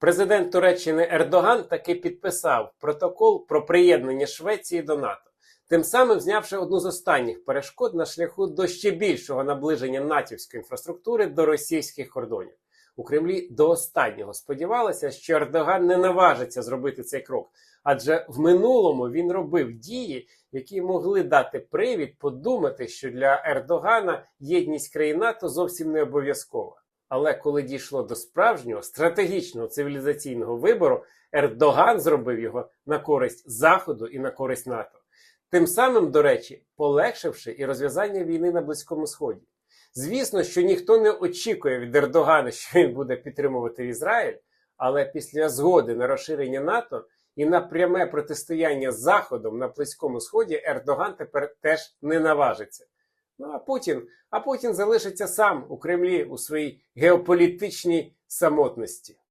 Президент Туреччини Ердоган таки підписав протокол про приєднання Швеції до НАТО, тим самим знявши одну з останніх перешкод на шляху до ще більшого наближення натівської інфраструктури до російських кордонів. У Кремлі до останнього сподівалися, що Ердоган не наважиться зробити цей крок, адже в минулому він робив дії, які могли дати привід подумати, що для Ердогана єдність країн НАТО зовсім не обов'язкова. Але коли дійшло до справжнього стратегічного цивілізаційного вибору, Ердоган зробив його на користь Заходу і на користь НАТО. Тим самим, до речі, полегшивши і розв'язання війни на Близькому Сході. Звісно, що ніхто не очікує від Ердогана, що він буде підтримувати Ізраїль, але після згоди на розширення НАТО і на пряме протистояння з Заходом на Близькому Сході Ердоган тепер теж не наважиться. Ну а Путін, а Путін залишиться сам у Кремлі у своїй геополітичній самотності.